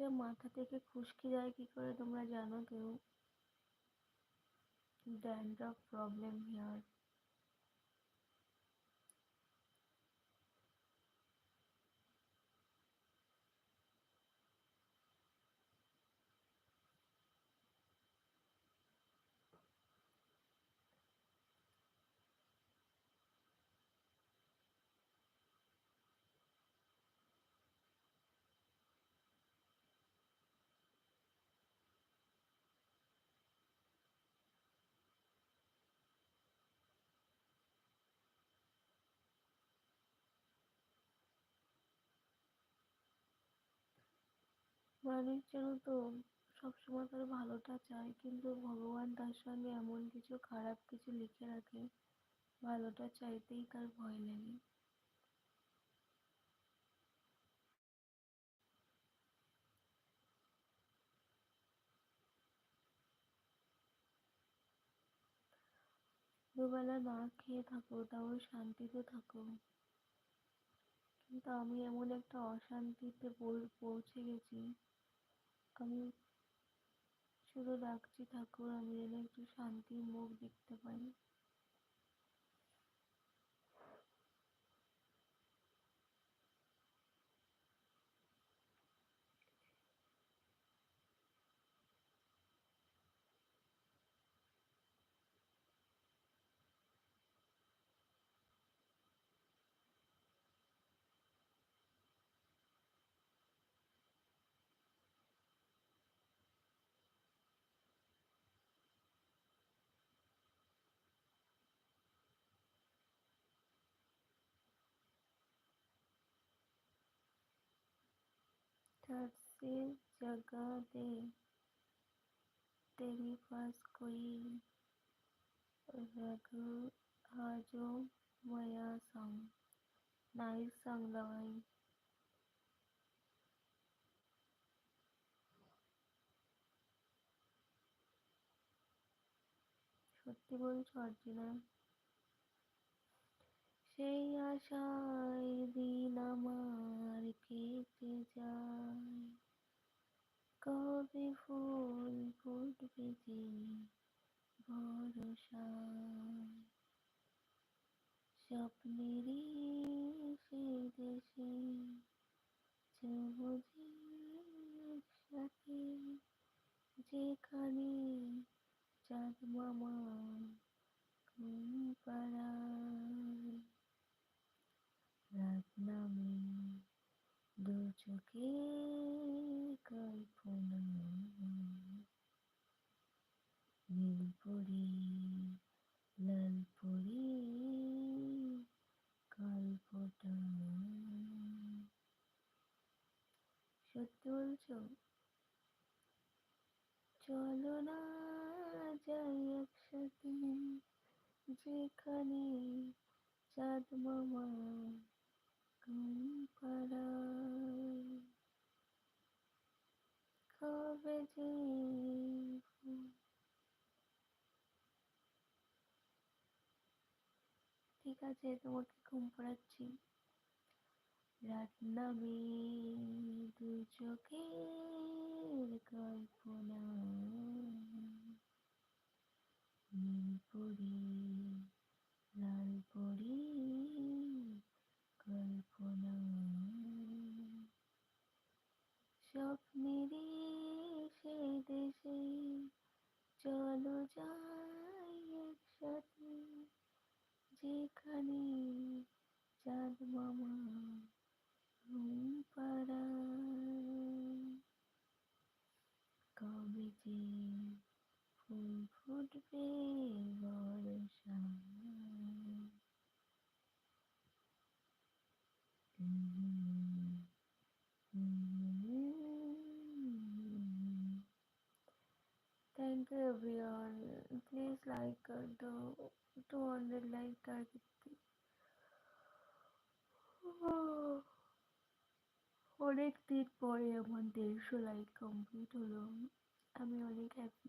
হচ্ছে মাথা থেকে খুশকি যায় কি করে তোমরা জানো? কেউ ড্যান্ড্রফ প্রবলেম হিয়ার মানুষ যেন তো সবসময় তার ভালোটা চায়, কিন্তু ভগবান তার সঙ্গে এমন কিছু খারাপ কিছু লিখে রাখে, ভালোটা চাইতেই তার ভয় লাগে। দুবেলা না খেয়ে থাকো, তাও শান্তিতে থাকো। কিন্তু আমি এমন একটা অশান্তিতে পৌঁছে গেছি আমি শুধু ডাকছি ঠাকুর আমি যেন একটু सबसे जगह दे तेरी पास कोई रघु हाजो मया सॉन्ग नाइस सॉन्ग दवाई সত্যি বলছো অর্জুনা সেই আশায় স্বপ্নেরই সেই দেশে সবুজে একসাথে যেখানে চাঁদ মামা ঘুম পাড়ায়। রাত নামে দু চোখে কল্পনা নীল পরি লাল পরি গল্পটা সত্যি বলছো? চলো না যাই একসাথে, যেখানে চাঁদ মামা কবে যে ঠিক আছে, তোমাকে ঘুম পাড়াচ্ছি। রাত নামে দু চোখের কল্পনা নীল পরি, লাল পরি কল্পনা। স্বপ্নেরই সেই দেশে চলো যাই একসাথে, যেখানে চাঁদ মামা ঘুম পাড়ায়। যে ফুল ফুটবে বর্ষায় Thank you everyone. Please like uh, the 200 like target. অনেক দিন পরে আমার দেড়শো লাইক কমপ্লিট হলো আমি অনেক হ্যাপি